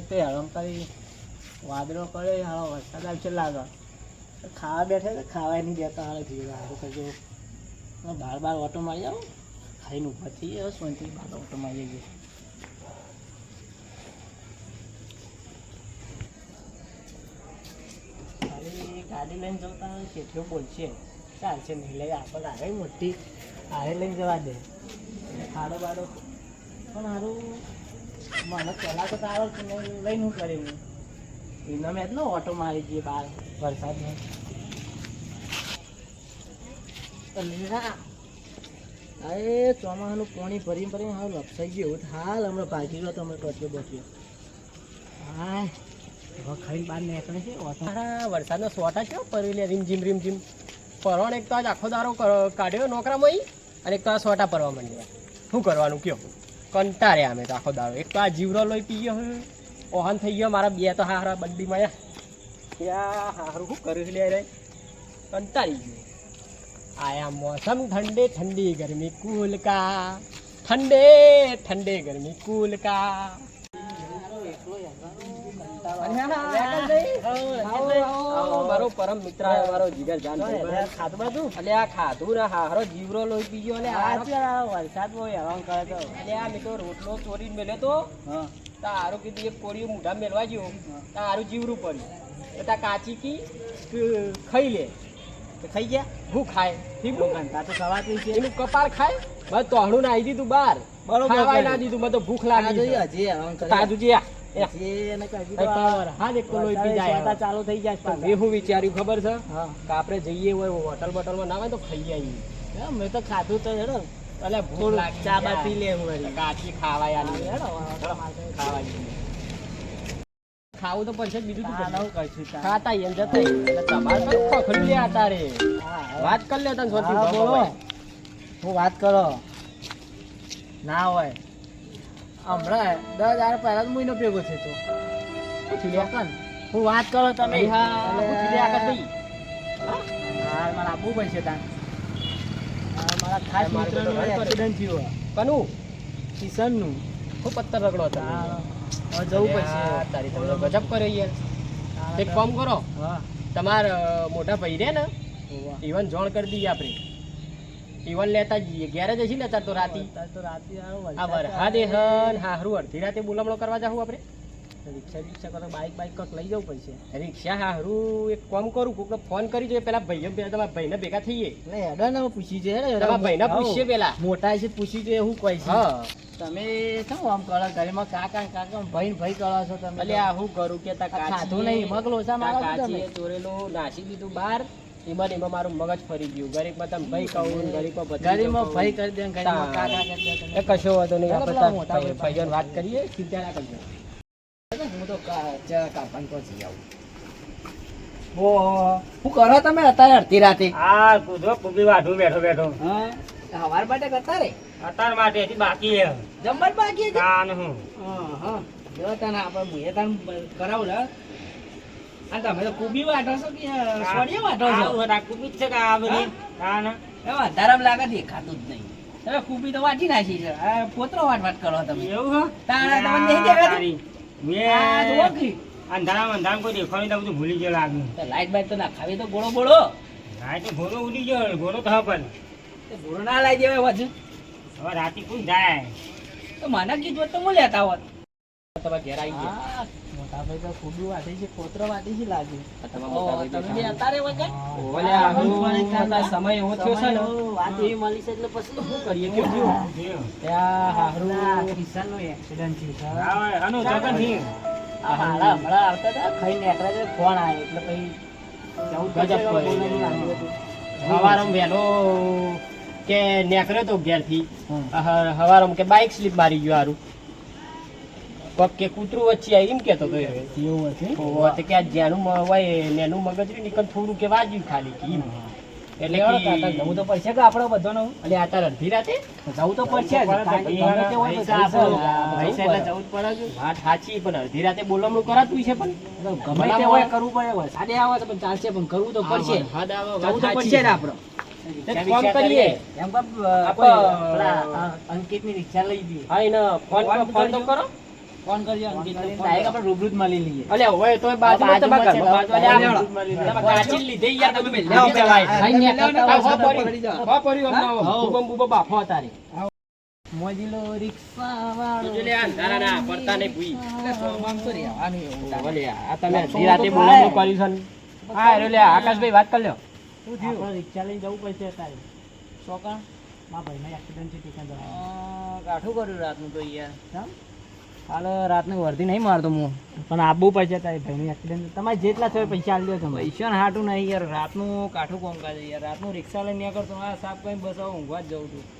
એક તો હેરાન કરી વાદળો કરે હાલો વરસાદ આવશે લાગે. ખાવા બેઠે તો ખાવાય નહીં દેતા હાલો જીવ હાલો કરજો. બાર બાર ઓટો મારી આવો. ખાઈને ઊભા થઈ જાવ શાંતિ બાર ઓટો મારી જઈએ ગાડી લઈને હોય શેઠિયો બોલશે? ચાલશે નહીં લઈ આપણે આવે મોટી આવે લઈને જવા દે. ખાડો બાડો. પણ મારું મને પહેલાં તો તારો લઈને હું કરી એના મેં એટલો ઓટો મારી જઈએ બહાર વરસાદમાં અરે ચોમાસાનું પાણી ભરી ભરી હાલ લપસાઈ ગયું. હાલ હમણાં ભાગી ગયો તો હમણાં ટોચ્યો બોચ્યો હા હવે ખાઈને નીકળે છે વરસાદનો સોટા કેવો પરવી લે રીમઝીમ રીમઝીમ પરવાનો એક તો આજ આખો દારો કાઢ્યો નોકરામાં અને એક તો આ સોટા પરવા માંડ્યા. શું કરવાનું, કયો? કંટાળ્યા અમે તો આખો દાડો. એક તો આ જીવરો લોહી પી ગયો હું ઓહન થઈ ગયો મારા બે તો હારા બંડીમાં યા હારું શું કર્યું લે રે કંટાળી ગયો. આયા મોસમ ઠંડે ઠંડી ગરમી કુલ કા. ઠંડે ઠંડે ગરમી કુલ કા. મારો પરમ મિત્ર મારો જીગર જાન ભાઈ. બાજુ અલે આ ખાધું ને હારો જીવરો લોહી પી ગયો અલે આ હારો- છે આ વરસાદમાં હેરાન કરે તો અલે આ મેં રોટલો ચોરીને મેલ્યો તો હા કીધું એક કોળીઓ મૂઢા મેલવા ગયો તા જીવરું પડ્યું તો કાચી કી ખાઈ લે ખાઈ ગયા હું ખાય ઠીક ઘંટા તો ખવાતી છે એનું કપાળ ખાય બસ તોહણું નાઈ દીધું બાર બરોબર ના દીધું મને તો ભૂખ લાગી. હજી તાજુ જાય. ચાલુ થઈ જાય છે પાછા. વિચાર્યું ખબર છે? કે આપણે જઈએ હોય હોટલ બોટલમાં ના હોય તો ખાઈ આવીએ. મેં તો ખાધું તો હેડો. એટલે ભૂખ ચા બા પી લે કાચી ખાવાય આની. હેડો, ઓટો મારતો. ખાવા તો પડશે બીજું કરશું ખાતા એમ જતા એટલે તમારે લે તારે હા. વાત કરી લે તને સોથી હા, બાબા બોલો. હું વાત કરો. ના હોય. હમણાં દસ હજાર પહેલા જ મહિનો ભેગો થયો તો. પૂછી લે. ચોકન. હું વાત કરો તમે. મારે આપવું પડશે તાન. મારા ખાસ મિત્રનું તો રન એક્સિડન્ટ થયું કનું? કિશનનું. ખૂબ પત્તર રગડો હતો. હવે જવું પડશે. તારી તમે ગજબ કર્યો યાર. એક કામ કરો. તમારા મોટા ભાઈ રે ને ઇવન જોણ કરી દઈએ આપણે. ઈવન લેતા જઈએ. ઘેરે જ ને અત્યારે તો રાતી. તો રાતે આ વરસાદ વરસાદે હન હારું અડધી રાતે બોલામણો કરવા જાવ આપણે. રિક્ષા રિક્ષા કરો બાઇક બાઇક કંઈક લઈ જવું પડશે. રિક્ષા હારું એક કોમ કરું કોકને ફોન કરી જોઈએ. પેલા ભાઈઓ બે તમારા ભાઈને ભેગા થઈએ. એટલે હેડો ને પૂછી હેડો. તમારા ભાઈને. પૂછીએ પેલા. મોટા છે પૂછી છે હું કહે છે. હા. તમે શું આમ કરો ઘરમાં કાકા કાકા ભાઈ ભાઈ કરો છો તમે એટલે આ હું કરું કે તા નહીં, મગલો શા મારો ચોરેલું નાસી દીધું બહાર. એમાં ને એમાં મારું મગજ ફરી ગયું. ગરીબમાં તમે ભાઈ કહું ને ગરીબમાં ભત્રીજો ભાઈ કરી દે ને કાકા કરી દે એ કશો વાંધો નહીં આપણે મોટા ભાઈઓને વાત કરીએ ચિંતા ના કરજો. હું તો કાપાને પહોંચી આવું. ઓહો, શું કરો તમે અત્યારે અડધી રાતે? આ કૂદો કૂદી વાઢું બેઠો બેઠો. હા? સવાર માટે કરતા રે? અત્યાર માટે હજી બાકી છે જમવાનું બાકી છે કાન હું હા. હા જો તને આપણે મુએ તને કરાવું લે. અને તમે તો કુબી વાટો છો કે સોડિયા વાટો છો? આ કુબી છે કે આ બધી? કાન એમાં અંધારામાં લાગે દેખાતું જ નહીં. તમે કુબી તો વાટી નાખી છે. આ પોતરો વાટ વાટ કરો તમે. એવું હે? તારા તમને નહીં દેખાતું? મે આ અંધારામાં અંધારામાં કોઈ દેખાડું નહીં તો બધું ભૂલી ગયો લાગ્યું તો લાઈટ બાઈટ તો ના ખાવી તો ગોળો બોળો. હા તો ગોળો ઉડી ગયો ઘોડો તો પણ. તે ગોળો ના લાવી દેવાય વધુ હવે રાતે કોણ જાય. તો મને કીધું હોત તો હું લેતા હોત. તમારા ઘેર આવી ગયા. હા, મોટા ભાઈ તો કુબી વાટી છે પોતરો વાટી છે લાગે. તમારા મોટા ભાઈ તમે અત્યારે વગર ઓલે આ હું બધા સમય એવો થયો છે ને. વાત એવી મળી છે એટલે પછી શું કરીએ કયો? ત્યાં હારું કિસાનનો એક્સિડન્ટ થયો હા, આનું જગનથી. આ હમણાં આવતા હતા ખાઈને નીકળ્યા છે ફોન આવ્યો એટલે પછી જવું ગજબ વહેલો કે નીકળ્યો તો ઘેરથી. હવારમાં કે બાઇક સ્લીપ મારી ગયો હારું. પગ કે કૂતરું વચ્ચે એમ કેતો તો એવું હતું તો કે આ જેનું હોય એનું મગજ રહ્યું નીકળ થોડું કે વાજ્યું ખાલી કે એટલે એટલે કે કાકા જવું તો પડશે કે આપણે બધાનો એટલે આ તાર અડધી રાતે? જવું તો પડશે જ. પડે તો કારણ કે ભાઈ ગમે તે હોય તો પૈસા જવું આપો. પડે. પૈસા એટલે જવું જ પડે કે. વાત સાચી પણ અડધી રાતે બોલમણું કરાતું છે પણ. ગમે તે હોય કરવું પડે વરસાદે આવે તો પણ ચાલશે પણ કરવું તો પડશે. હા, વરસાદ આવે, વાત જવું તો પડશે ને આપણે. એક કરીએ. એમ અંકિતની રિક્ષા લઈ દઈએ હા એને ફોન તો કરો. ફોન કરજો ડાયરેક્ટ આપણે રૂબરૂ જ મળી લઈએ. અલે હવે તો બાજુ તો બાજુ કાચી લીધે યાર તમે મેલે પડી જા હો પડી હો બુબમ બુબમ બાફો તારે. મોજીલો રિક્ષા વાળો જો લે અંધારા ના પડતા નહીં ભૂઈ. એટલે સોમામ તો રે આ નહીં ભલે આ તમે અડધી રાતે બોલાવું કર્યું છે હા રે આકાશભાઈ વાત કર લ્યો. શું થયું? રિક્ષા લઈને જવું પડશે તારે શોકા મા ભાઈ ને એક્સિડન્ટ છે ટીકા જવા કાઠું કર્યું રાતનું તો યાર. હાલ રાતનું વર્ધી નહીં મારતો હું. પણ આબુ પડશે તારે ભાઈનું એક્સિડન્ટ તમારે જેટલા થયો પૈસા આપી દો તમે. પૈસા હાટું નહીં યાર. રાતનું કાઠું કોમ કાઢે યાર. રાતનું રિક્ષા લઈને નીકળતો. આ સાફ કઈ બસાવો ઊંઘવા જ જઉં છું.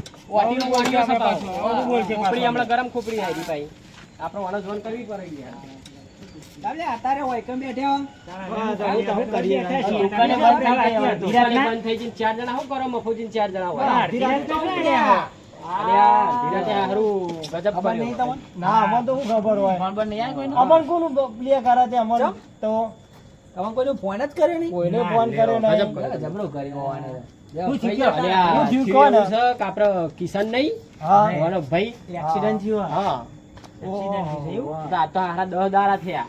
ઓડી ઓડી છે ચાર જણા હું કરો ચાર જણા હોય ધીરાન તો પડ્યા ના અમને તો ખબર હોય અમન કોનું કરે છે તો તમે કોઈનો ફોન જ કર્યો નહીં. કોઈને ફોન કર્યો નહીં. જબરો કર્યો હોવાને. આપડે કિશન નહીં? મારો ભાઈ એક્સિડન્ટ થયો હા. તો આડા દસ દારા થયા.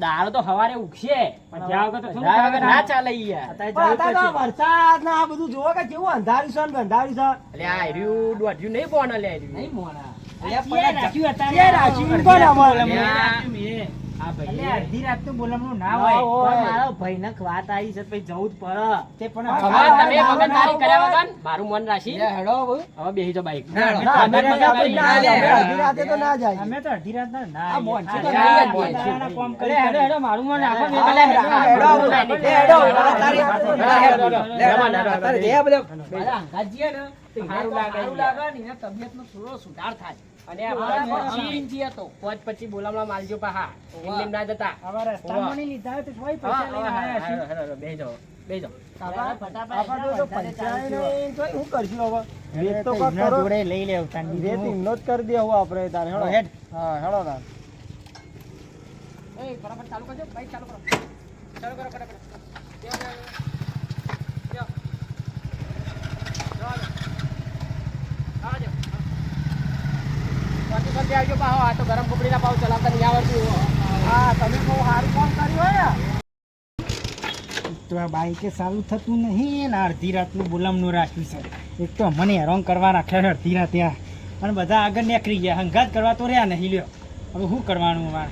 દાળ તો હવારે ઉગશે. ના ચાલે વરસાદ ના બધું જોવો કે કેવું અંધાર્યું છે અંધાર્યું છે. નહીં પોણા લે નહીં પોણા અડધી રાત તો બોલમનું ના હોય મારો ભયનક વાત આવી છે પછી જવું જ પડે તે પણ તમે મગજમારી કર્યા વગર મારું મન રાખી હેડો હવે બેહી જો બાઈક અડધી રાતે તો ના જાય અમે તો અડધી રાત ના આ બોન છે તો ના કામ કરે હેડો હેડો મારું મન રાખો મે હેડો હેડો હેડો હેડો હેડો હેડો તબિયત નો થોડો સુધાર થાય અને અમારા. પછી ઇંચી હતો પોચ પછી બોલામણા માલજો પાહા. એમને ના જતા. અમારા રસ્તામાં નહીં લીધા તો કોઈ પૈસા લઈને આવ્યા છે બેજો બેજો ચાલો પાછી આવજો પાહો, આ તો ગરમ કપડીના પાવ ચલાવતા નહીં આવડતું હા તમે બહુ સારું કામ કર્યું હોય તો આ બાઈકે સારું થતું નહીં ને અડધી રાતનું બોલામનું રાખ્યું છે. એક તો મને હેરાન કરવા રાખ્યા છે અડધી રાતે અને બધા આગળ નીકળી ગયા. હંગાત કરવા તો રહ્યા નહીં લ્યો. હવે શું કરવાનું મારે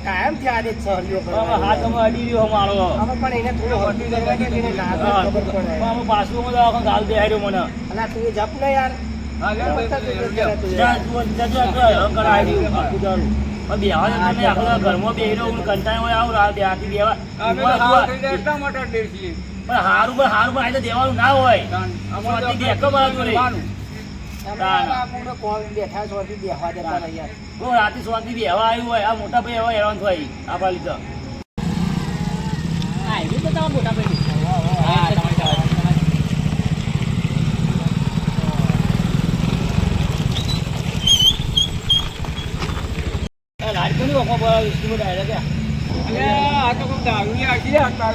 કાયમથી આદત ગાલ દેહાડ્યો મને. અને ઘરમાં બેહી રહ્યો હું કંટાળો આવું રાહ બે આથી બેવા પણ હારું પણ હારું પણ આજે દેવાનું ના હોય. અમારે દેખો મારા જોડે. બેહવા આવ્યું હોય આ મોટા ભાઈ એવા હેરાન થાય આપણા લીધે. આ તો કોણ દારૂ આ આ તાર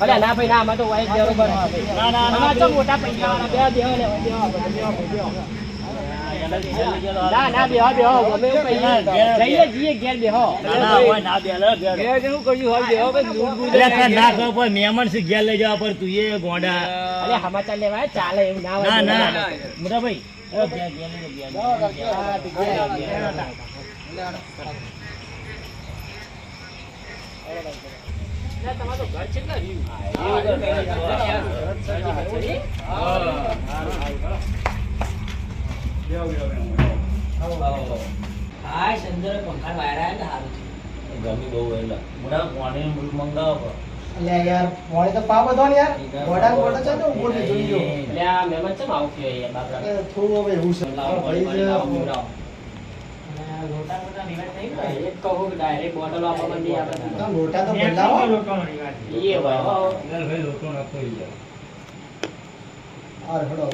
ભલે ના ભાઈ ના આમાં તો વાઈટ બરોબર હા ના, ના, આમાં તો મોટા પૈસા વાળા બે બેહો લેવા બેહો. ના ના બેહો બેહો અમે જઈએ. જઈએ ઘેર બેહો મહેમાન છે ઘેર લઈ જવા પર તું એ ગોંડા અરે સમાચાર લેવા ચાલે એવું ના ના ના મોટા ભાઈ ઘેર હા, તો તો છે? હા, સંજોરે પંખા વાયરા ને હારું છે. ગરમી બહુ મોટા પાણીનું બધું મંગાવો એટલે યાર મોડે તો પાપ હતો ને યાર ગોડા ગોડા છે ઉપર જોઈ લો એટલે આ થયું યાર બાપરા? થોડું હવે એવું છે લાવો, ભાઈ પાણી, જ- પાણી લાવો, અને લોટા બોટા divide થઈ ગયો. એક કહું કે direct બોટલો આપવા માંડી આપણે. તો લોટા તો બદલાવો ઈએ ભાઈ, હો. અરે હડો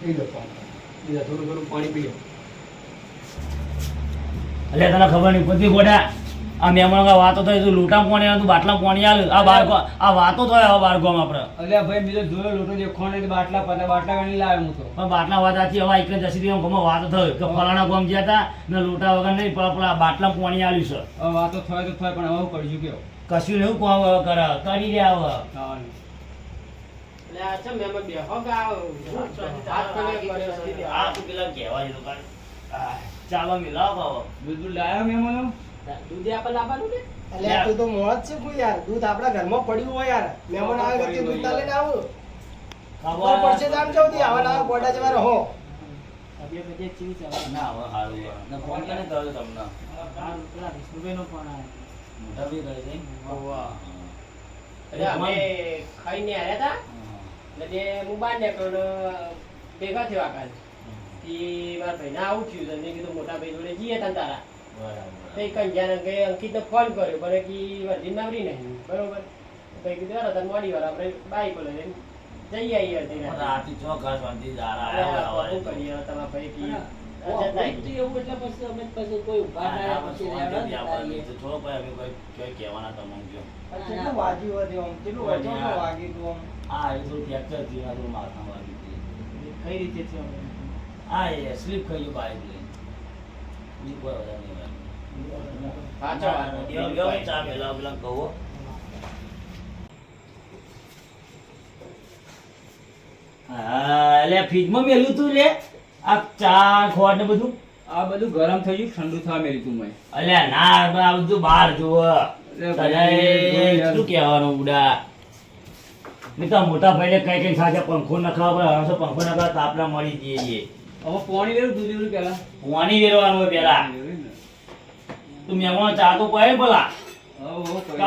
પી લો પાણી. બીજા થોડું થોડું પાણી પી લો. એટલે તને ખબર નહીં પડતી ગોડા આ મહેમાન વાતો થાય તું લૂંટા પાણી આવે તું બાટલા પાણી આલ આ બાળકો આ વાતો થાય આ ગોમ આપણે. અલ્યા ભાઈ બીજો જોયો લોટો ને બાટલા પતા બાટલા ગણી લાવ્યો હું તો. પણ બાટલા વાત આથી હવે એક જ જસી દિવસ ગમે વાતો થયો કે ફલાણા ગામ ગયા હતા ને લૂંટા વગર નહીં પણ પેલા બાટલા પાણી આલ્યું છે. હવે વાતો થાય તો થાય પણ હવે કરજો કેવો. કશું નહીં કોમ કરે કરી દે હવે. એટલે આ ચમ મહેમાન બેહો ગાવ. હાથ છે. આ તું પેલા કહેવા જેવું કાંઈ. ચાલો મિલાવ બિલકુલ દૂધ મેં મહેમાનો? દૂધ આપણને આપવાનું કે? એટલે તું તો મોજ છે કોઈ યાર. દૂધ આપણા ઘરમાં પડ્યું હોય યાર. મહેમાન આવે કે દૂધ ના લઈને આવું. ખબર પડશે તો આમ જવું દી. આવા ના ગોડા જવા રહો. તબિયત બજે ચીજ આવે ના હવે હારું. ને ફોન કોને કર્યો તમને. પેલા વિષ્ણુભાઈ નો ફોન આવ્યો મોટા ભી કરે છે? એટલે અમે ખાઈને આવ્યા હતા. એટલે તે હું બહાર નીકળ્યો ભેગા થયો આકાશ ઈ મારા ભાઈને આવું થયું તો મેં કીધું મોટા ભાઈ જોડે જઈએ તારા. તો ઈ કંજાને કે અંકિતને ફોન કર્યો પણ કે વર્ધી નવરી નહીં બરોબર? તો ઈ કીધું તને મોડી વાર આપણે બાઈક લઈને જઈ આવીએ અડધી રાતે." રાતી ઘર શાંતિ દારા આ આવ્યા કરીએ તમારા ભાઈ કી ના, જતા તો એવું એટલે પછી અમે પછી કોઈ એ રીતે છે હવે? આ સ્લીપ થઈ બાઈક લઈને એટલે ફ્રીજમાં મેલું તું લે. આ ચા ખોટ ને બધું. આ બધું ગરમ થઈ ગયું ઠંડુ થવા મેળ્યું તું મેં અલ્યા ના આ બધું બહાર જુઓ. તને શું કહેવાનું ઉડા નહીં તો મોટા ભાઈને કઈ કઈ સાથે પંખો નખાવા પડે હવે તો પંખો નખાવા તાપલા મળી જઈએ. છીએ હવે પાણી વેરું દૂધ વેરું પેલા. પાણી વેરવાનું હોય પેલા. તું મહેમાનો ચા તો પડે ભલા.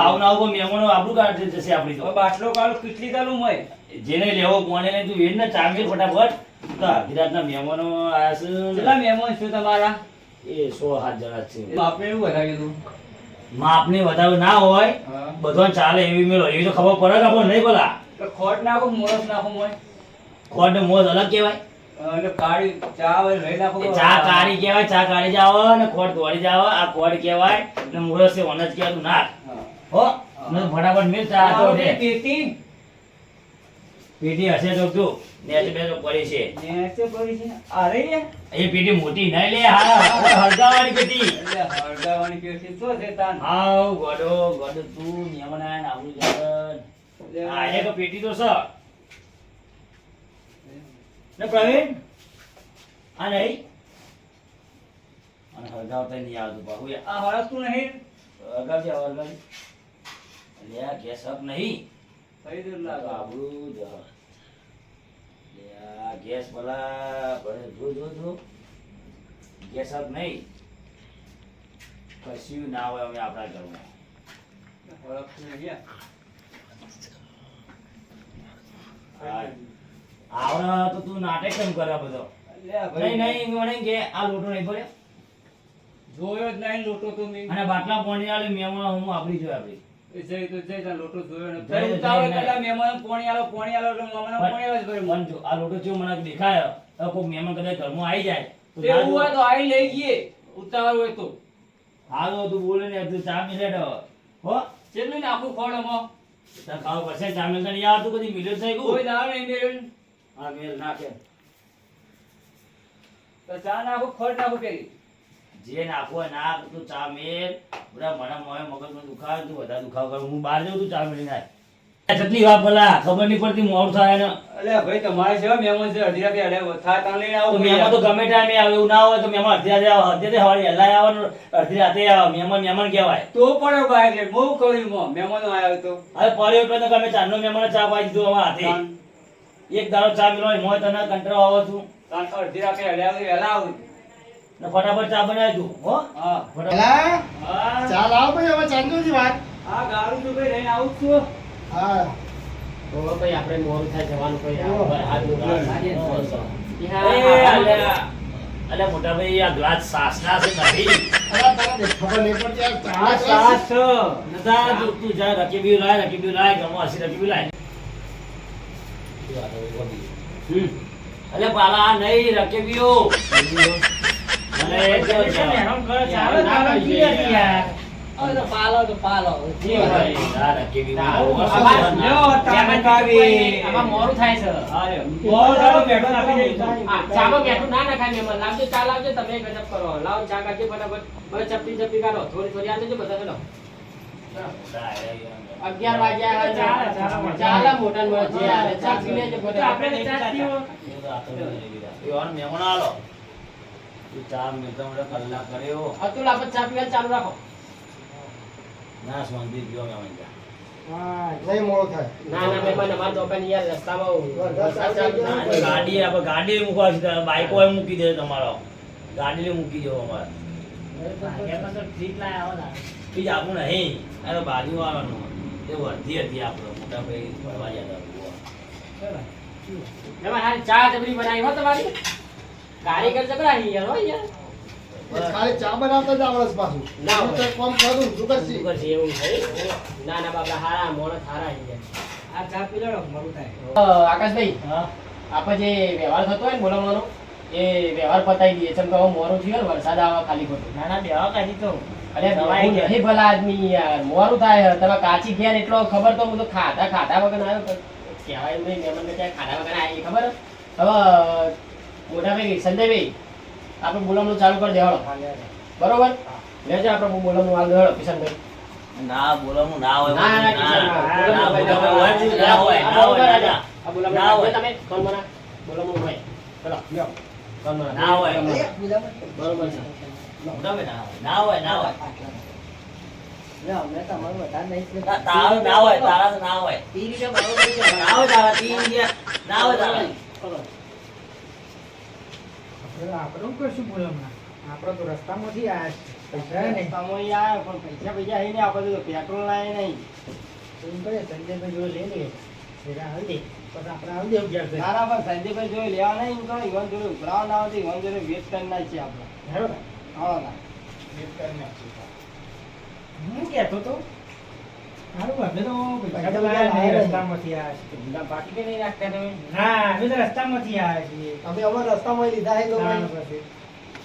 આવું આવું મહેમાનો આપણું કાઢ જશે આપણી તો. બાટલો કાળો કેટલી ચાલુ હોય. જેને લેવો કોને લે તું વેર ને ચા ફટાફટ. ગુજરાતના મહેમાનો આયા કેટલા મહેમાન છે તમારા? એ સો સાત જણા છે. આપણે એવું વધારે કીધું. માપની વધારે ના હોય. બધો ચાલે એવી મેળો એવી તો ખબર પડે કે આપણને નહીં ભલા. ખોટ નાખો મોરસ નાખો મોય. ખોટ ને મોજ અલગ કહેવાય. અને કાળી ચા હોય નાખો એ ચા કાળી કહેવાય ચા કાળી જાવ ને ખોટ દોડી જાવ આ ખોટ કહેવાય ને મુરસ એ વનજ કહેવાતું ના હો. ને ફટાફટ મિલ ચા તો દે પેટી. પેટી હશે તો તું. નેચ બે પડી છે. નેચે પડી છે. આ એ પેટી મોટી નહીં લે હા હળગાવાની પેટી. એટલે હળગાવાની પેટી તો છે તાન? આવ ગોડો ગોડો તું આવું આ એક પેટી તો છે. ને પ્રવીણ? આ નહીં? અને હળગાવતા નહીં આવતું બાબુ આ હળગતું નહીં? હળગાવજે હળગાવજે આ ગેસ અપ નહીં. થઈ લાગે. બાબુ જ અલ્યા ગેસ ભલા ભલે જો જો ગેસ અપ નહીં. કશું ના હોય અમે આપણા ઘરમાં. હળગતું નહીં હા. આવડે તો તું નાટક કેમ કરે બધો? નહીં નહીં મને કે આ લોટો નહીં ભર્યો. જોયો જ નહીં લોટો તો નહીં અને બાટલા પાણી આલે મેમણ હું આપડી. તો જોયો ભાઈ તો તે. તો તો તું. તું ચા મિલે તો નહીં આવતું કદી મિલે થઈ ગયું? હા મેલ નાખે. તો ચા નાખું ખોળ નાખું પેલી? જે નાખવું નાખ તું ચા મેલ. બધા મને મોય મગજમાં દુખાવે તું બધા દુખાવ કર. હું બહાર જઉં તું ચા મેળી નાખ. કેટલી વાત ભલા ખબર નહીં પડતી મોડ થાય ને. અલે ભાઈ તમારે છે મહેમાન છે અઢી રાતે અડે. થાય તાણ લઈને આવો મહેમાન તો ગમે ટાઈમે આવે એવું ના હોય તો મહેમાન અડધી રાતે આવે. અડધી રાતે સવારે વહેલા આવે ને અડધી રાતે આવે. મહેમાન મહેમાન કહેવાય. તો પડ્યો બાઈક લઈને બહુ કર્યું મો. મહેમાનો આવ્યો તો. હવે પડ્યો એટલે તો ગમે ચારનો મહેમાન ચા પાઈ દીધો અમારા હાથે. એક દાડો ચા હોય મોય તને કંટાળો આવે છું. તાણ અડધી રાતે આવે વહેલા આવું. ને ફટાફટ ચા બનાવી દઉં હો? હા. ફટાફટ. હા. ચા લાવ ભાઈ હવે ચાંદો વાત. હા ગારું તો ભાઈ લઈને આવું છું. હા. તો ભાઈ આપણે થાય જવાનું કોઈ ઓહો. હાથ એ અલ્યા. અલ્યા મોટા ભાઈ આ ગ્લાસ સાસના છે નહીં અલા, તને ખબર નહીં પડતી આ સાસ. સાસ નતા તું તું જા રકીબી લાય લાય ગમો હસી રકીબી લાય. અલ્યા પાલા નહીં રકીબીઓ એક જો છે. યાર તો પાલો તો પાલો. જી ભાઈ. આ રકીબી આમાં લ્યો, ટામેટ આવી. આમાં મોરું થાય છે. બહુ ચાલો બેઠો નાખી દે હા, ચાલો બેઠો. ના નાખાય મહેમાન લાવજો ચા લાવજો તમે ગજબ કરો. લાવો ચા કાઢજો ફટાફટ. બસ ચપટી ચપટી કાઢો. થોડી થોડી આ દેજો બધા ચલો. અગિયાર વાગ્યા ચાલે, મોટા જે હાલે ચા પી લેજો બધા. આપણે ચા પીવો. એવાનો મહેમાન આલો. તું ચા મેલતા મોટા કલાક કર્યો. અતુલ આપણે ચા પીવાનું ચાલુ રાખો. ના જા. ગાડી ગાડી મૂકવા છે બાઈકો હોય મૂકી દે તમારો. ગાડી લઈ મૂકી દો અમારે. બીજ આપણું નહીં. અરે બાજુ આવવાનું એ વર્ધી હતી આપણો મોટા ભાઈ ફરવા જતા હતા. મહેમાન ચા જબરી બનાવી હો તમારી? કારીગર જબરા હી યાર હો યાર ખાલી ચા બનાવતા જ આવડે પાછું. ના હું તો કામ કરું શું કરશી? એવું છે ના ના બાપા હારા મોણસ હારા હી આ ચા પી લો મોડું થાય આકાશભાઈ હા? આપણે જે વ્યવહાર થતો હોય ને બોલાવવાનો એ વ્યવહાર પતાવી દઈએ. ચમ કે હવે થયું વરસાદ આવા ખાલી ખોટું. ના ના બેવા કાઢી તો. અરે દવાઈ હું ભલા આદમી યાર. મોડું થાય તમે કાચી ઘેર એટલો ખબર તો હું તો ખાધા ખાધા વગર આવ્યો કહેવાય એમ નહીં મહેમાનને ક્યાંય ખાધા વગર આવી ખબર? હવે મોટા સંજયભાઈ આપણે બોલાવવાનું ચાલુ કરી દેવાળો બરોબર? લેજો આપણે બોલાવવાનું હાલ દેવાળો કિશનભાઈ. ના બોલવાનું ના હોય. ના ના ના, કિશનભાઈ, ના, હોય, ના ના. તમે? કોણ મના? બોલાવવાનું હોય. ચલો લ્યો. કોણ મના? ના હોય. બરોબર છે. ભાઈ ના હોય, ના હોય હોય તો હોય હોય હોય આપણે તો રસ્તામાંથી આવ્યા છે પૈસા આવ્યા પણ પૈસા પૈસા તો નહીં એમ કરે સંજયભાઈ જોડે લઈ લઈએ પેલા હલ્દી પછી આપણે આવી દેવું જોડે લેવા નહીં એમ જોડે ના. આવતી ઈવન જોડે વેટ કરી નાખીએ આપણે બરાબર હા કહેતો તો? સારું અમે તો. રસ્તામાંથી આવ્યા બાકી નહીં રાખતા તમે? ના અમે તો રસ્તામાંથી આવ્યા છીએ. અમે અમારા રસ્તામાં લીધા તો પછી.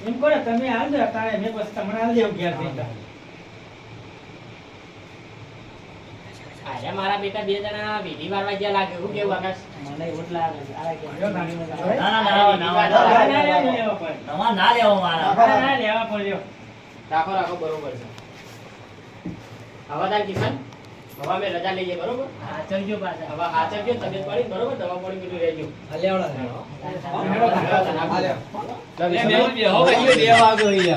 એમ કરો તમે આવજો તારે અમે પછી તમને દેવું ઘેર આજે મારા બેટા બે જણા વિધિ મારવા ગયા લાગે હું કેવું આકાશ? મને એવું લાગે ના, ના, ના ના ના ના હોય, ના ના, ના, ના, લેવા પડે. તમારે ના લેવા મારા. ના, ના, લેવા પડે. રાખો રાખો બરોબર છે. હવાદાર કિશન હવે મેં રજા લઈએ બરોબર? આચરજો ચલજો પાછા. હવે આચરજો તબિયત પડી બરોબર? દવા પડી બધું રહેજો.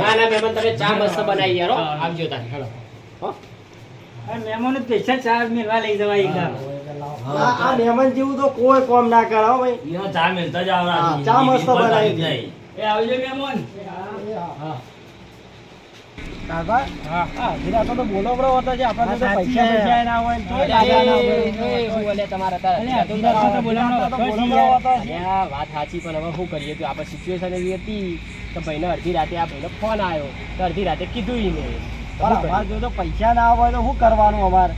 ના ના મહેમાન તમે ચા મસ્ત બનાવી યાર હો. આવજો તારે હેલો. આ મહેમાનો પૈસા ચા મેળવા લઈ જવા આ આ મહેમાન જેવું તો કોઈ કોમ ના કરે ભાઈ. ચા મિલતા જ આવડા ચા મસ્ત બનાવી નહીં એ આવજો મહેમાન. હા. કાકા હા. હા અડધી તો બોલો બરો હોતો છે. આપણા જોડે પૈસા પૈસા ના હોય ને તોય ના હોય. બોલે તમારા તારા? અલ્યા, તો બોલાવવાનો અડધી રાતો તો હતો જ બોલો બરો યાર. હોતો છે. અરે, આ વાત સાચી પણ હવે શું કરીએ? તો આપણે સિચ્યુએશન એવી હતી કે ભાઈને અડધી રાતે આ ભાઈનો ફોન આવ્યો તો અડધી રાતે કીધું ઈ તો શું અમારે જો તો પૈસા ના હોય તો શું કરવાનું અમારે?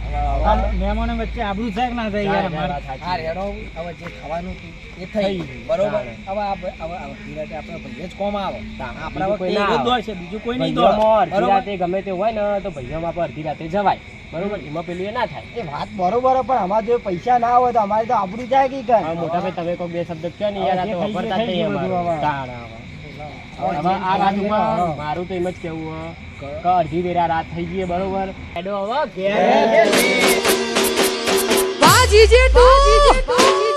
મહેમાનો વચ્ચે આબરૂ થાય ના થાય યાર અમારે? રેડો હવે જે ખાવાનું એ થઈ બરોબર. હવે આ હવે આ અડધી આપણે ભાઈએ જ કોમ આવે. આપણા બીજું કોઈ દોડ છે બીજું કોઈ નહીં દોડ. અડધી બરોબર? રાતે ગમે તે હોય ને તો ભાઈઓમાં આપણે અડધી રાતે જવાય. બરોબર? એમાં પેલું એ ના થાય. એ વાત બરોબર પણ અમારે જો પૈસા ના હોય તો અમારે તો આબરૂ જાય કે કઈ હવે મોટા ભાઈ તમે કોઈ બે શબ્દ કહો ને યાર આ તો હવે વાપરતા જ નહીં અમારું. આ હા. મારું તો એમ જ કેવું હે કે અડધી વેરા રાત થઈ ગઈ બરોબર? એડો હવે ઘેર જેઠું